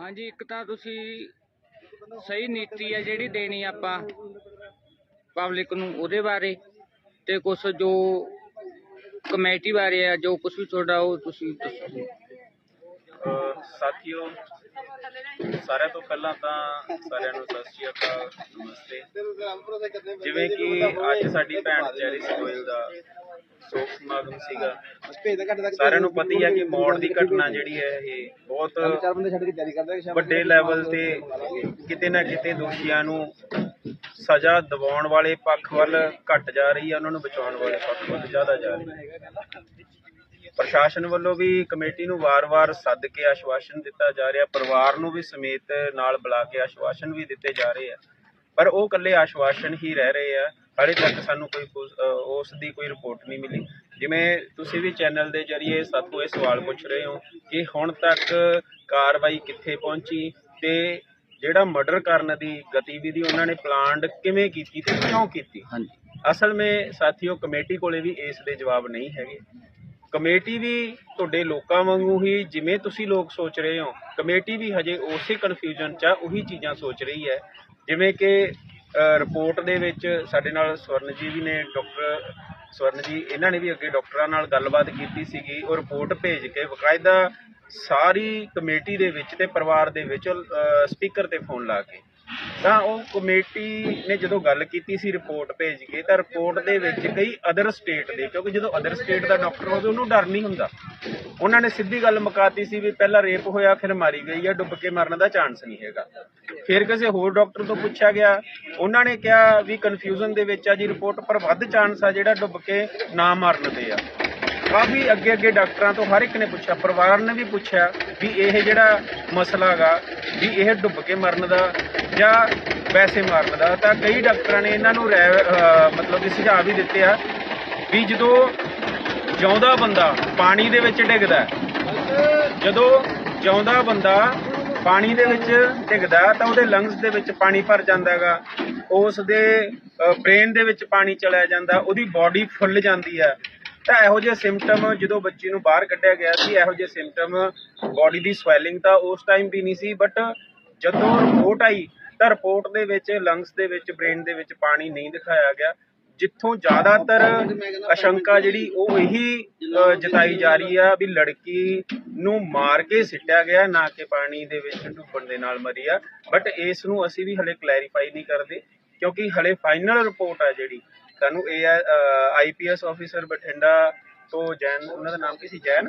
ਹਾਂਜੀ, ਇੱਕ ਤਾਂ ਤੁਸੀਂ ਸਹੀ ਨੀਤੀ ਹੈ ਜਿਹੜੀ ਦੇਣੀ ਆਪਾਂ ਪਬਲਿਕ ਨੂੰ ਉਹਦੇ ਬਾਰੇ ਤੇ ਕੁਝ ਜੋ ਕਮੇਟੀ ਬਾਰੇ ਆ, ਜੋ ਕੁਝ ਵੀ ਤੁਹਾਡਾ ਉਹ ਤੁਸੀਂ ਦੱਸੋ। ਅਹ ਸਾਥੀਓ, ਸਾਰਿਆਂ ਤੋਂ ਪਹਿਲਾਂ ਤਾਂ ਸਾਰਿਆਂ ਨੂੰ ਸਤਿ ਸ਼੍ਰੀ ਅਕਾਲ, ਨਮਸਤੇ। ਜਿਵੇਂ ਕਿ ਅੱਜ ਸਾਡੀ ਭੈਣ ਚੈਰੀ ਗੋਇਲ ਦਾ ਸੋਗ। ਸਮਾਗਮ ਸੀਗਾ ਸਾਰਿਆਂ ਨੂੰ ਪਤਾ ਹੀ ਹੈ ਕਿ ਮੌੜ ਦੀ ਘਟਨਾ ਜਿਹੜੀ ਹੈ ਇਹ ਬਹੁਤ ਵੱਡੇ ਲੈਵਲ ਤੇ ਕਿਤੇ ਨਾ ਕਿਤੇ ਦੋਸ਼ੀਆਂ ਨੂੰ ਸਜ਼ਾ ਦਿਵਾਉਣ ਵਾਲੇ ਪੱਖ ਵੱਲ ਘਟ ਜਾ ਰਹੀ ਹੈ ਉਹਨਾਂ ਨੂੰ ਬਚਾਉਣ ਵਾਲੇ ਪੱਖ ਵੱਲ ਜ਼ਿਆਦਾ ਜਾ ਰਹੀ ਹੈ ਪ੍ਰਸ਼ਾਸਨ ਵੱਲੋਂ ਵੀ ਕਮੇਟੀ ਨੂੰ ਵਾਰ-ਵਾਰ ਸੱਦ ਕੇ ਆਸ਼ਵਾਸਨ ਦਿੱਤਾ ਜਾ ਰਿਹਾ ਪਰਿਵਾਰ ਨੂੰ ਵੀ ਸਮੇਤ ਨਾਲ ਬੁਲਾ ਕੇ ਆਸ਼ਵਾਸਨ ਵੀ ਦਿੱਤੇ ਜਾ ਰਹੇ ਆ। ਪਰ ਉਹ ਇਕੱਲੇ ਆਸ਼ਵਾਸਨ ਹੀ ਰਹਿ ਰਹੇ ਆ। ਹਾਲੇ ਤੱਕ ਸਾਨੂੰ ਕੋਈ ਉਸ ਦੀ ਕੋਈ ਰਿਪੋਰਟ ਨਹੀਂ ਮਿਲੀ। ਜਿਵੇਂ ਤੁਸੀਂ ਵੀ ਚੈਨਲ ਦੇ ਜਰੀਏ ਸਾਥੋਂ ਇਹ ਸਵਾਲ ਪੁੱਛ ਰਹੇ ਹੋ ਕਿ ਹੁਣ ਤੱਕ ਕਾਰਵਾਈ ਕਿੱਥੇ ਪਹੁੰਚੀ ਤੇ ਜਿਹੜਾ ਮਰਡਰ ਕਰਨ ਦੀ ਗਤੀਵਿਧੀ ਉਹਨਾਂ ਨੇ ਪਲਾਨਡ ਕਿਵੇਂ ਕੀਤੀ ਤੇ ਕਿਉਂ ਕੀਤੀ? ਹਾਂਜੀ। ਅਸਲ ਵਿੱਚ ਸਾਥੀਓ ਕਮੇਟੀ ਕੋਲੇ ਵੀ ਇਸ ਦੇ ਜਵਾਬ ਨਹੀਂ ਹੈਗੇ। ਕਮੇਟੀ ਵੀ ਤੁਹਾਡੇ ਲੋਕਾਂ ਵਾਂਗੂ ਹੀ ਜਿਵੇਂ ਤੁਸੀਂ ਲੋਕ ਸੋਚ ਰਹੇ ਹੋ ਕਮੇਟੀ ਵੀ ਹਜੇ ਉਸੇ ਕਨਫਿਊਜ਼ਨ 'ਚ ਆ ਉਹੀ ਚੀਜ਼ਾਂ ਸੋਚ ਰਹੀ ਹੈ। ਜਿਵੇਂ ਕਿ ਰਿਪੋਰਟ ਦੇ ਵਿੱਚ ਸਾਡੇ ਨਾਲ ਸਵਰਨ ਜੀ ਵੀ ਨੇ, ਡਾਕਟਰ ਸਵਰਨ ਜੀ, ਇਹਨਾਂ ਨੇ ਵੀ ਅੱਗੇ ਡਾਕਟਰਾਂ ਨਾਲ ਗੱਲਬਾਤ ਕੀਤੀ ਸੀਗੀ। ਉਹ ਰਿਪੋਰਟ ਭੇਜ ਕੇ ਬਕਾਇਦਾ ਸਾਰੀ ਕਮੇਟੀ ਦੇ ਵਿੱਚ ਤੇ ਪਰਿਵਾਰ ਦੇ ਵਿੱਚ ਸਪੀਕਰ ਤੇ ਫੋਨ ਲਾ ਕੇ ਤਾਂ ਉਹ ਕਮੇਟੀ ਨੇ ਜਦੋਂ ਗੱਲ ਕੀਤੀ ਸੀ ਰਿਪੋਰਟ ਭੇਜ ਕੇ, ਤਾਂ ਰਿਪੋਰਟ ਦੇ ਵਿੱਚ ਕਈ ਅਦਰ ਸਟੇਟ ਦੇ, ਕਿਉਂਕਿ ਜਦੋਂ ਅਦਰ ਸਟੇਟ ਦਾ ਡਾਕਟਰ ਹੋਵੇ ਉਹਨੂੰ ਡਰ ਨਹੀਂ ਹੁੰਦਾ। ਉਹਨਾਂ ਨੇ ਸਿੱਧੀ ਗੱਲ ਮੁਕਾਤੀ ਸੀ ਵੀ ਪਹਿਲਾਂ ਰੇਪ ਹੋਇਆ, ਫਿਰ ਮਾਰੀ ਗਈ ਆ, ਡੁੱਬ ਕੇ ਮਰਨ ਦਾ ਚਾਂਸ ਨਹੀਂ ਹੈਗਾ। ਫਿਰ ਕਿਸੇ ਹੋਰ ਡਾਕਟਰ ਤੋਂ ਪੁੱਛਿਆ ਗਿਆ, ਉਹਨਾਂ ਨੇ ਕਿਹਾ ਵੀ ਕਨਫਿਊਜ਼ਨ ਦੇ ਵਿੱਚ ਆ ਜੀ, ਰਿਪੋਰਟ ਪਰ ਵੱਧ ਚਾਂਸ ਆ ਜਿਹੜਾ ਡੁੱਬ ਕੇ ਨਾ ਮਰਨ ਦੇ ਆ। ਕਾਫੀ ਅੱਗੇ ਅੱਗੇ ਡਾਕਟਰਾਂ ਤੋਂ ਹਰ ਇੱਕ ਨੇ ਪੁੱਛਿਆ ਪਰਿਵਾਰ ਨੇ ਵੀ ਪੁੱਛਿਆ ਵੀ ਇਹ ਜਿਹੜਾ ਮਸਲਾ ਹੈਗਾ ਵੀ ਇਹ ਡੁੱਬ ਕੇ ਮਰਨ ਦਾ ਜਾਂ ਵੈਸੇ ਮਰਨ ਦਾ ਤਾਂ ਕਈ ਡਾਕਟਰਾਂ ਨੇ ਇਹਨਾਂ ਨੂੰ ਰਾਏ, ਮਤਲਬ ਕਿ ਸੁਝਾਅ ਵੀ ਦਿੱਤੇ ਆ ਵੀ ਜਦੋਂ ਜਿਉਂਦਾ ਬੰਦਾ ਪਾਣੀ ਦੇ ਵਿੱਚ ਡਿੱਗਦਾ ਜਦੋਂ ਜਿਉਂਦਾ ਬੰਦਾ ਪਾਣੀ ਦੇ ਵਿੱਚ ਡਿੱਗਦਾ ਤਾਂ ਉਹਦੇ ਲੰਗਸ ਦੇ ਵਿੱਚ ਪਾਣੀ ਭਰ ਜਾਂਦਾ ਹੈਗਾ ਉਸ ਦੇ ਬ੍ਰੇਨ ਦੇ ਵਿੱਚ ਪਾਣੀ ਚਲਾ ਜਾਂਦਾ ਉਹਦੀ ਬਾਡੀ ਫੁੱਲ ਜਾਂਦੀ ਹੈ ਤਾਂ ਇਹੋ ਜਿਹੇ ਸਿੰਪਟਮ ਜਦੋਂ ਬੱਚੇ ਨੂੰ ਬਾਹਰ ਕੱਢਿਆ ਗਿਆ ਸੀ, ਇਹੋ ਜਿਹੇ ਸਿੰਪਟਮ ਬਾਡੀ ਦੀ ਸਵੈਲਿੰਗ ਤਾਂ ਉਸ ਟਾਈਮ ਵੀ ਨਹੀਂ ਸੀ ਬਟ ਜਦੋਂ ਰਿਪੋਰਟ ਆਈ, ਤਾਂ ਰਿਪੋਰਟ ਦੇ ਵਿੱਚ ਲੰਗਸ ਦੇ ਵਿੱਚ ਬ੍ਰੇਨ ਦੇ ਵਿੱਚ ਪਾਣੀ ਨਹੀਂ ਦਿਖਾਇਆ ਗਿਆ, ਜਿੱਥੋਂ ਜ਼ਿਆਦਾਤਰ ਆਸ਼ੰਕਾ ਜਿਹੜੀ ਉਹ ਇਹੀ ਜਤਾਈ ਜਾ ਰਹੀ ਆ ਵੀ ਲੜਕੀ ਨੂੰ ਮਾਰ ਕੇ ਸਿੱਟਿਆ ਗਿਆ, ਨਾ ਕਿ ਪਾਣੀ ਦੇ ਵਿੱਚ ਡੁੱਬਣ ਦੇ ਨਾਲ ਮਰੀ ਆ ਬਟ ਇਸ ਨੂੰ ਅਸੀਂ ਵੀ ਹਲੇ ਕਲੈਰੀਫਾਈ ਨਹੀਂ ਕਰਦੇ, ਕਿਉਂਕਿ ਹਲੇ ਫਾਈਨਲ ਰਿਪੋਰਟ ਆ ਜਿਹੜੀ ਸਾਨੂੰ ਇਹ ਆਈਪੀਐਸ ਆਫੀਸਰ ਬਠਿੰਡਾ ਤੋਂ ਜੈਨ ਉਹਨਾਂ ਦਾ ਨਾਮ ਕੀ ਸੀ? ਜੈਨ?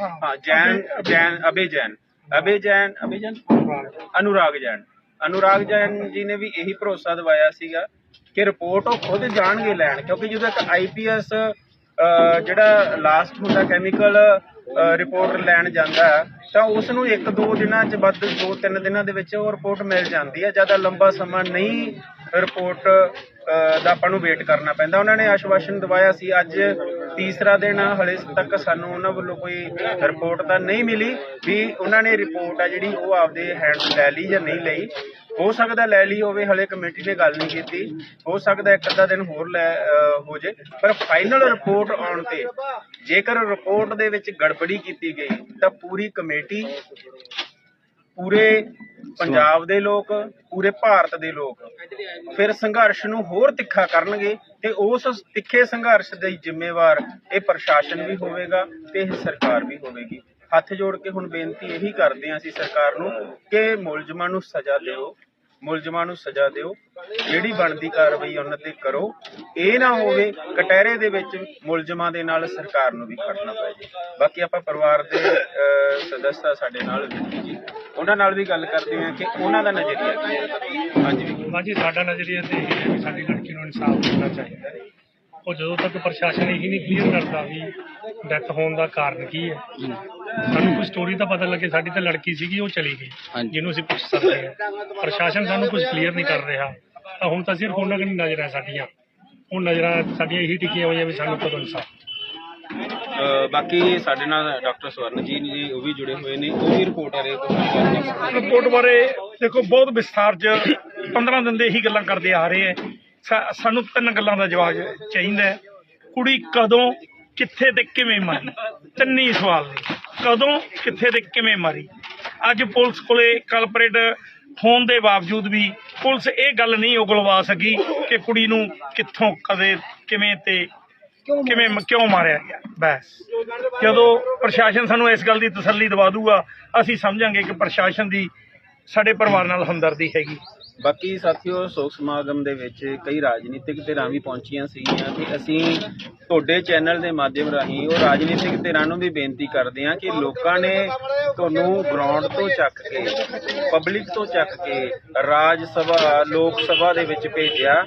ਹਾਂ। ਜੈਨ ਜੈਨ ਅਬੇ ਜੈਨ। ਅਬੇ ਜੈਨ ਅਬੇ ਜੈਨ? ਅਨੁਰਾਗ ਜੈਨ। ਅਨੁਰਾਗ ਜੈਨ। ਜੀ ਨੇ ਵੀ ਇਹੀ ਭਰੋਸਾ ਦਿਵਾਇਆ ਸੀਗਾ ਕਿ ਰਿਪੋਰਟ ਉਹ ਖੁਦ ਜਾਣਗੇ ਲੈਣ ਕਿਉਂਕਿ ਜਦੋਂ ਇੱਕ ਆਈਪੀਐਸ ਜਿਹੜਾ ਲਾਸਟ ਹੁੰਦਾ ਕੈਮੀਕਲ ਰਿਪੋਰਟ ਲੈਣ ਜਾਂਦਾ ਤਾਂ ਉਸ ਨੂੰ ਇੱਕ ਦੋ ਦਿਨਾਂ ਚ ਵੱਧ ਦੋ ਤਿੰਨ ਦਿਨਾਂ ਦੇ ਵਿੱਚ ਉਹ ਰਿਪੋਰਟ ਮਿਲ ਜਾਂਦੀ ਹੈ। ਜ਼ਿਆਦਾ ਲੰਬਾ ਸਮਾਂ ਨਹੀਂ ਰਿਪੋਰਟ ਦਾ ਆਪਾਂ ਨੂੰ ਵੇਟ ਕਰਨਾ ਪੈਂਦਾ। ਉਹਨਾਂ ਨੇ ਆਸ਼ਵਾਸਨ ਦਵਾਇਆ ਸੀ ਅੱਜ ਤੀਸਰਾ ਦਿਨ ਆ, ਹਲੇ ਤੱਕ ਸਾਨੂੰ ਉਹਨਾਂ ਵੱਲੋਂ ਕੋਈ ਰਿਪੋਰਟ ਤਾਂ ਨਹੀਂ ਮਿਲੀ ਵੀ ਉਹਨਾਂ ਨੇ ਰਿਪੋਰਟ ਆ ਜਿਹੜੀ ਉਹ ਆਪਦੇ ਹੈਂਡ ਲੈ ਲਈ ਜਾਂ ਨਹੀਂ ਲਈ। ਹੋ ਸਕਦਾ ਲੈ ਲਈ ਹੋਵੇ ਹਲੇ ਕਮੇਟੀ ਨੇ ਗੱਲ ਨਹੀਂ ਕੀਤੀ। ਹੋ ਸਕਦਾ ਇੱਕ ਅੱਧਾ ਦਿਨ ਹੋਰ ਲੈ ਹੋ ਜੇ। ਪਰ ਫਾਈਨਲ ਰਿਪੋਰਟ ਆਉਣ ਤੇ ਜੇਕਰ ਰਿਪੋਰਟ ਦੇ ਵਿੱਚ ਗੜਬੜੀ ਕੀਤੀ ਗਈ ਤਾਂ ਪੂਰੀ ਕਮੇਟੀ ਪੂਰੇ ਪੰਜਾਬ ਦੇ ਲੋਕ ਪੂਰੇ ਭਾਰਤ ਦੇ ਲੋਕ ਫਿਰ ਸੰਘਰਸ਼ ਨੂੰ ਹੋਰ ਤਿੱਖਾ ਕਰਨਗੇ ਤੇ ਉਸ ਤਿੱਖੇ ਸੰਘਰਸ਼ ਦੇ ਜ਼ਿੰਮੇਵਾਰ ਇਹ ਪ੍ਰਸ਼ਾਸਨ ਵੀ ਹੋਵੇਗਾ ਤੇ ਇਹ ਸਰਕਾਰ ਵੀ ਹੋਵੇਗੀ। ਹੱਥ ਜੋੜ ਕੇ ਹੁਣ ਬੇਨਤੀ ਇਹੀ ਕਰਦੇ ਹਾਂ ਅਸੀਂ ਸਰਕਾਰ ਨੂੰ ਕਿ ਮੁਲਜ਼ਮਾਂ ਨੂੰ ਸਜ਼ਾ ਦਿਓ ਮੁਲਜ਼ਮਾਂ ਨੂੰ ਸਜ਼ਾ ਦਿਓ ਜਿਹੜੀ ਬਣਦੀ ਕਾਰਵਾਈ ਉਹਨਾਂ ਤੇ ਕਰੋ। ਇਹ ਨਾ ਹੋਵੇ ਕਟਹਿਰੇ ਦੇ ਵਿੱਚ ਮੁਲਜ਼ਮਾਂ ਦੇ ਨਾਲ ਸਰਕਾਰ ਨੂੰ ਵੀ ਖੜਨਾ ਪੈ ਜੇ ਬਾਕੀ ਆਪਾਂ ਪਰਿਵਾਰ ਦੇ ਅਹ, ਸਦੱਸਾ ਸਾਡੇ ਨਾਲ। ਉਹਨਾਂ ਨਾਲ ਵੀ ਗੱਲ ਕਰਦੇ ਹਾਂ ਕਿ ਉਹਨਾਂ ਦਾ ਨਜ਼ਰੀਆ ਕੀ ਹੈ। ਹਾਂਜੀ। ਸਾਡਾ ਨਜ਼ਰੀਆ ਤੇ ਇਹ ਹੈ ਵੀ ਸਾਡੀ ਲੜਕੀ ਨੂੰ ਇਨਸਾਫ ਮਿਲਣਾ ਚਾਹੀਦਾ ਹੈ। ਉਹ ਜਦੋਂ ਤੱਕ ਪ੍ਰਸ਼ਾਸਨ ਇਹੀ ਨਹੀਂ ਕਲੀਅਰ ਕਰਦਾ ਵੀ ਡੈਥ ਹੋਣ ਦਾ ਕਾਰਨ ਕੀ ਹੈ। ਸਾਨੂੰ ਕੋਈ ਸਟੋਰੀ ਤਾਂ ਪਤਾ ਲੱਗੇ ਸਾਡੀ ਤਾਂ ਲੜਕੀ ਸੀਗੀ ਉਹ ਚਲੀ ਗਈ। ਜਿਹਨੂੰ ਅਸੀਂ ਪੁੱਛ ਸਕਦੇ ਹਾਂ। ਪ੍ਰਸ਼ਾਸਨ ਸਾਨੂੰ ਕੁਝ ਕਲੀਅਰ ਨਹੀਂ ਕਰ ਰਿਹਾ। ਤਾਂ ਹੁਣ ਤਾਂ ਸਿਰਫ ਉਹਨਾਂ ਕੋਲ ਨਜ਼ਰਾਂ ਸਾਡੀਆਂ। ਉਹ ਨਜ਼ਰਾਂ ਸਾਡੀਆਂ ਇਹੀ ਟਿਕੀਆਂ ਹੋਈਆਂ ਵੀ ਸਾਨੂੰ ਕਦੋਂ ਇਨਸਾਫ ਬਾਕੀ ਸਾਡੇ ਨਾਲ ਡਾਕਟਰ ਸਵਰਨ ਜੀ ਨੇ ਉਹ ਵੀ ਜੁੜੇ ਹੋਏ ਨੇ, ਉਹ ਵੀ ਰਿਪੋਰਟ ਆ ਰਹੇ ਤੋਂ ਰਿਪੋਰਟ ਬਾਰੇ ਦੇਖੋ, ਬਹੁਤ ਵਿਸਥਾਰ ਚ 15 ਦਿਨ ਦੇ ਇਹੀ ਗੱਲਾਂ ਕਰਦੇ ਆ ਰਹੇ ਹੈ। ਸਾਨੂੰ ਤਿੰਨ ਗੱਲਾਂ ਦਾ ਜਵਾਬ ਚਾਹੀਦਾ ਕੁੜੀ ਕਦੋਂ, ਕਿੱਥੇ ਤੇ ਕਿਵੇਂ ਮਰੀ? ਤਿੰਨੀ ਸਵਾਲ ਨੇ। ਕਦੋਂ, ਕਿੱਥੇ ਤੇ ਕਿਵੇਂ ਮਰੀ? ਅੱਜ ਪੁਲਿਸ ਕੋਲੇ ਕਲਪਰੇਟ ਹੋਣ ਦੇ ਬਾਵਜੂਦ ਵੀ ਪੁਲਿਸ ਇਹ ਗੱਲ ਨਹੀਂ ਉਗਲਵਾ ਸਕੀ ਕਿ ਕੁੜੀ ਨੂੰ ਕਿੱਥੋਂ, ਕਦੇ ਕਿਵੇਂ ਤੇ ਕਿਵੇਂ ਕਿਉਂ ਮਾਰਿਆ ਗਿਆ? ਬਸ। ਜਦੋਂ ਪ੍ਰਸ਼ਾਸਨ ਸਾਨੂੰ ਇਸ ਗੱਲ ਦੀ ਤਸੱਲੀ ਦਵਾ ਦੂਗਾ ਅਸੀਂ ਸਮਝਾਂਗੇ ਕਿ ਪ੍ਰਸ਼ਾਸਨ ਦੀ ਸਾਡੇ ਪਰਿਵਾਰ ਨਾਲ ਹਮਦਰਦੀ ਹੈਗੀ। ਬਾਕੀ ਸਾਥੀਓ ਸੋਗ ਸਮਾਗਮ ਦੇ ਵਿੱਚ ਕਈ ਰਾਜਨੀਤਿਕ ਧਿਰਾਂ ਵੀ ਪਹੁੰਚੀਆਂ ਸੀਗੀਆਂ ਕਿ ਅਸੀਂ ਤੁਹਾਡੇ ਚੈਨਲ ਦੇ ਮਾਧਿਅਮ ਰਾਹੀਂ ਉਹ ਰਾਜਨੀਤਿਕ ਧਿਰਾਂ ਨੂੰ ਵੀ ਬੇਨਤੀ ਕਰਦੇ ਹਾਂ ਕਿ ਲੋਕਾਂ ਨੇ ਤੁਹਾਨੂੰ ਗਰਾਊਂਡ ਤੋਂ ਚੱਕ ਕੇ ਪਬਲਿਕ ਤੋਂ ਚੱਕ ਕੇ ਰਾਜ ਸਭਾ ਲੋਕ ਸਭਾ ਦੇ ਵਿੱਚ ਭੇਜਿਆ।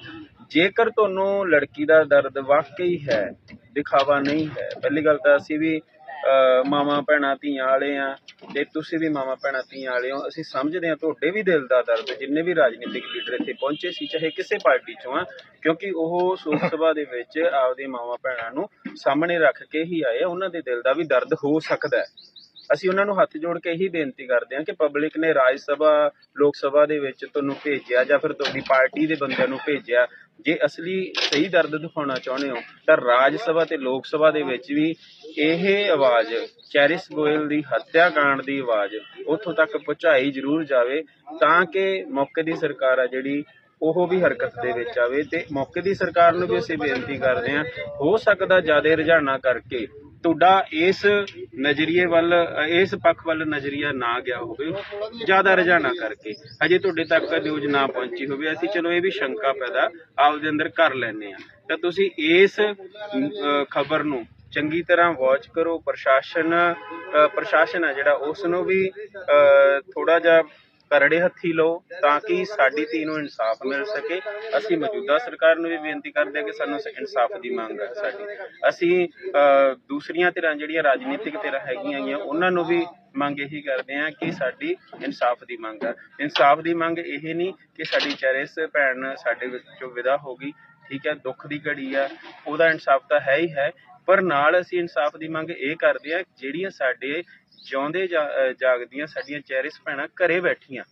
ਜੇਕਰ ਤੁਹਾਨੂੰ ਲੜਕੀ ਦਾ ਦਰਦ ਵਾਕਈ ਹੈ, ਦਿਖਾਵਾ ਨਹੀਂ ਹੈ, ਪਹਿਲੀ ਗੱਲ ਤਾਂ ਅਸੀਂ ਵੀ, ਅਹ, ਮਾਵਾਂ ਭੈਣਾਂ ਧੀਆਂ ਵਾਲੇ ਆ ਤੇ ਤੁਸੀਂ ਵੀ ਮਾਵਾਂ ਭੈਣਾਂ ਧੀਆਂ ਵਾਲੇ ਹੋ, ਅਸੀਂ ਸਮਝਦੇ ਹਾਂ ਤੁਹਾਡੇ ਵੀ ਦਿਲ ਦਾ ਦਰਦ, ਜਿੰਨੇ ਵੀ ਰਾਜਨੀਤਿਕ ਲੀਡਰ ਇੱਥੇ ਪਹੁੰਚੇ ਸੀ, ਚਾਹੇ ਕਿਸੇ ਪਾਰਟੀ ਚੋਂ ਆ, ਕਿਉਂਕਿ ਉਹ ਸੋਕ ਸਭਾ ਦੇ ਵਿੱਚ ਆਪਦੇ ਮਾਵਾਂ ਭੈਣਾਂ ਨੂੰ ਸਾਹਮਣੇ ਰੱਖ ਕੇ ਹੀ ਆਏ ਉਹਨਾਂ ਦੇ ਦਿਲ ਦਾ ਵੀ ਦਰਦ ਹੋ ਸਕਦਾ ਹੈ। ਅਸੀਂ ਉਹਨਾਂ ਨੂੰ ਹੱਥ ਜੋੜ ਕੇ ਇਹੀ ਬੇਨਤੀ ਕਰਦੇ ਹਾਂ ਕਿ ਪਬਲਿਕ ਨੇ ਰਾਜ ਸਭਾ, ਲੋਕ ਸਭਾ ਦੇ ਵਿੱਚ ਤੁਹਾਨੂੰ ਭੇਜਿਆ ਜਾਂ ਫਿਰ ਤੁਹਾਡੀ ਪਾਰਟੀ ਦੇ ਬੰਦਿਆਂ ਨੂੰ ਭੇਜਿਆ, ਜੇ ਅਸਲੀ ਸਹੀ ਦਰਦ ਦਿਖਾਉਣਾ ਚਾਹੁੰਦੇ ਹੋ, ਤਾਂ ਰਾਜ ਸਭਾ ਤੇ ਲੋਕ ਸਭਾ ਦੇ ਵਿੱਚ ਵੀ ਇਹ ਆਵਾਜ਼ ਚੈਰਿਸ ਗੋਇਲ ਦੀ ਹੱਤਿਆ ਕਾਂਡ ਦੀ ਆਵਾਜ਼ ਉੱਥੋਂ ਤੱਕ ਪਹੁੰਚਾਈ ਜ਼ਰੂਰ ਜਾਵੇ, ਤਾਂ ਕਿ ਮੌਕੇ ਦੀ ਸਰਕਾਰ ਆ ਜਿਹੜੀ, ਉਹ ਵੀ ਹਰਕਤ ਦੇ ਵਿੱਚ ਆਵੇ ਤੇ ਮੌਕੇ ਦੀ ਸਰਕਾਰ ਨੂੰ ਵੀ ਅਸੀਂ ਬੇਨਤੀ ਕਰਦੇ ਹਾਂ, ਹੋ ਸਕਦਾ ਜ਼ਿਆਦਾ ਰੁਝਾਨਾਂ ਕਰਕੇ ਤੁਹਾਡਾ ਇਸ ਨਜ਼ਰੀਏ ਵੱਲ, ਇਸ ਪੱਖ ਵੱਲ ਨਜ਼ਰੀਆ ਨਾ ਗਿਆ ਹੋਵੇ, ਜ਼ਿਆਦਾ ਰੁਝਾਨਾਂ ਕਰਕੇ। ਹਜੇ ਤੁਹਾਡੇ ਤੱਕ ਨਿਊਜ਼ ਨਾ ਪਹੁੰਚੀ ਹੋਵੇ। ਅਸੀਂ ਚਲੋ ਇਹ ਵੀ ਸ਼ੰਕਾ ਪੈਦਾ ਆਪਦੇ ਅੰਦਰ ਕਰ ਲੈਨੇ ਆ ਤਾਂ ਤੁਸੀਂ ਇਸ ਖਬਰ ਨੂੰ ਚੰਗੀ ਤਰ੍ਹਾਂ ਵਾਚ ਕਰੋ। ਪ੍ਰਸ਼ਾਸਨ ਪ੍ਰਸ਼ਾਸਨ ਆ ਜਿਹੜਾ, ਉਸ ਨੂੰ ਵੀ ਥੋੜਾ ਜਿਹਾ ਕਰੜੇ ਹੱਥੀ ਲਓ ਤਾਂ ਕਿ ਸਾਡੀ ਧੀ ਨੂੰ ਇਨਸਾਫ ਮਿਲ ਸਕੇ। ਅਸੀਂ ਮੌਜੂਦਾ ਸਰਕਾਰ ਨੂੰ ਵੀ ਬੇਨਤੀ ਕਰਦੇ ਹਾਂ ਕਿ ਸਾਨੂੰ ਇਨਸਾਫ ਦੀ ਮੰਗ ਹੈ ਸਾਡੀ। ਅਸੀਂ ਦੂਸਰੀਆਂ ਧਿਰਾਂ ਜਿਹੜੀਆਂ ਰਾਜਨੀਤਿਕ ਧਿਰਾਂ ਹੈਗੀਆਂ ਗੀਆਂ, ਉਹਨਾਂ ਨੂੰ ਵੀ ਮੰਗ ਇਹੀ ਕਰਦੇ ਹਾਂ ਕਿ ਸਾਡੀ ਇਨਸਾਫ ਦੀ ਮੰਗ ਹੈ। ਇਨਸਾਫ ਦੀ ਮੰਗ ਇਹ ਨਹੀਂ ਕਿ ਸਾਡੀ ਚੈਰਿਸ ਭੈਣ ਸਾਡੇ ਵਿੱਚੋਂ ਵਿਦਾ ਹੋ ਗਈ, ਠੀਕ ਹੈ, ਦੁੱਖ ਦੀ ਘੜੀ ਆ, ਉਹਦਾ ਇਨਸਾਫ ਤਾਂ ਹੈ ਹੀ ਹੈ। ਪਰ ਨਾਲ ਅਸੀਂ ਇਨਸਾਫ ਦੀ ਮੰਗ ਇਹ ਕਰਦੇ ਹਾਂ, ਜਿਹੜੀਆਂ ਸਾਡੇ ਜਿਉਂਦੇ ਜਾਗਦੀਆਂ, ਸਾਡੀਆਂ ਚੈਰਿਸ ਭੈਣਾਂ ਘਰੇ ਬੈਠੀਆਂ।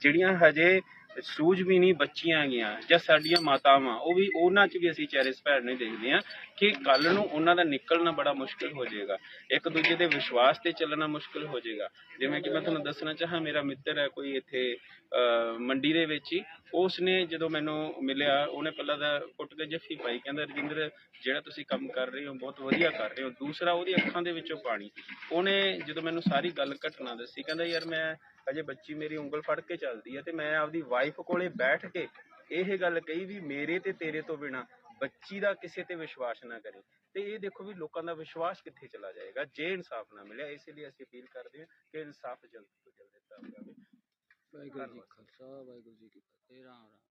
ਜਿਹੜੀਆਂ ਹਜੇ ਸੂਝ ਵੀ ਨਹੀਂ ਬੱਚੀਆਂ ਗਈਆਂ ਜਾਂ ਸਾਡੀਆਂ ਮਾਤਾਵਾਂ, ਉਹ ਵੀ ਉਹਨਾਂ 'ਚ ਵੀ ਅਸੀਂ ਚੈਰਿਸ ਭੈਣ ਨੂੰ ਦੇਖਦੇ ਹਾਂ। ਕਿ ਕੱਲ ਨੂੰ ਉਹਨਾਂ ਦਾ ਨਿਕਲਣਾ ਬੜਾ ਮੁਸ਼ਕਲ ਹੋ ਜਾਏਗਾ। ਇੱਕ ਦੂਜੇ ਦੇ ਵਿਸ਼ਵਾਸ ਤੇ ਚੱਲਣਾ ਮੁਸ਼ਕਲ ਹੋ ਜਾਏਗਾ। ਜਿਵੇਂ ਕਿ ਮੈਂ ਤੁਹਾਨੂੰ ਦੱਸਣਾ ਚਾਹਾਂ, ਮੇਰਾ ਮਿੱਤਰ ਹੈ ਕੋਈ ਇੱਥੇ ਮੰਡੀ ਦੇ ਵਿੱਚ ਹੀ। ਉਸ ਨੇ ਜਦੋਂ ਮੈਨੂੰ ਮਿਲਿਆ, ਉਹਨੇ ਪਹਿਲਾਂ ਤਾਂ ਕੁੱਟ ਕੇ ਜੱਫੀ ਪਾਈ, ਕਹਿੰਦਾ, ਰਜਿੰਦਰ, ਜਿਹੜਾ ਤੁਸੀਂ ਕੰਮ ਕਰ ਰਹੇ ਹੋ, ਬਹੁਤ ਵਧੀਆ ਕਰ ਰਹੇ ਹੋ। ਦੂਸਰਾ ਉਹਦੀ ਅੱਖਾਂ ਦੇ ਵਿੱਚੋਂ ਪਾਣੀ। ਉਹਨੇ ਜਦੋਂ ਮੈਨੂੰ ਸਾਰੀ ਗੱਲ ਘਟਨਾ ਦੱਸੀ, ਕਹਿੰਦਾ, ਯਾਰ, ਮੈਂ ਅਜੇ ਬੱਚੀ ਮੇਰੀ ਉਂਗਲ ਫੜ ਕੇ ਚੱਲਦੀ ਹੈ ਤੇ ਮੈਂ ਆਪਦੀ ਵਾਈਫ ਕੋਲੇ ਬੈਠ ਕੇ ਇਹ ਗੱਲ ਕਹੀ ਵੀ ਮੇਰੇ ਤੇ ਤੇਰੇ ਤੋਂ ਬਿਨਾ ਬੱਚੀ ਦਾ ਕਿਸੇ ਤੇ ਵਿਸ਼ਵਾਸ ਨਾ ਕਰੇ। ਤੇ ਇਹ ਦੇਖੋ ਵੀ ਲੋਕਾਂ ਦਾ ਵਿਸ਼ਵਾਸ ਕਿੱਥੇ ਚਲਾ ਜਾਏਗਾ? ਜੇ ਇਨਸਾਫ ਨਾ ਮਿਲਿਆ ਇਸ ਲਈ ਅਸੀਂ ਅਪੀਲ ਕਰਦੇ ਹਾਂ ਕਿ ਇਨਸਾਫ ਜਲਦ ਤੋਂ ਜਲਦ ਦਿੱਤਾ ਜਾਵੇ। ਵਾਹਿਗੁਰੂ ਜੀ ਖਾਲਸਾ ਵਾਹਿਗੁਰੂ ਜੀ ਕੀ ਫਤਿਹ। ਰਾਮ ਰਾਮ।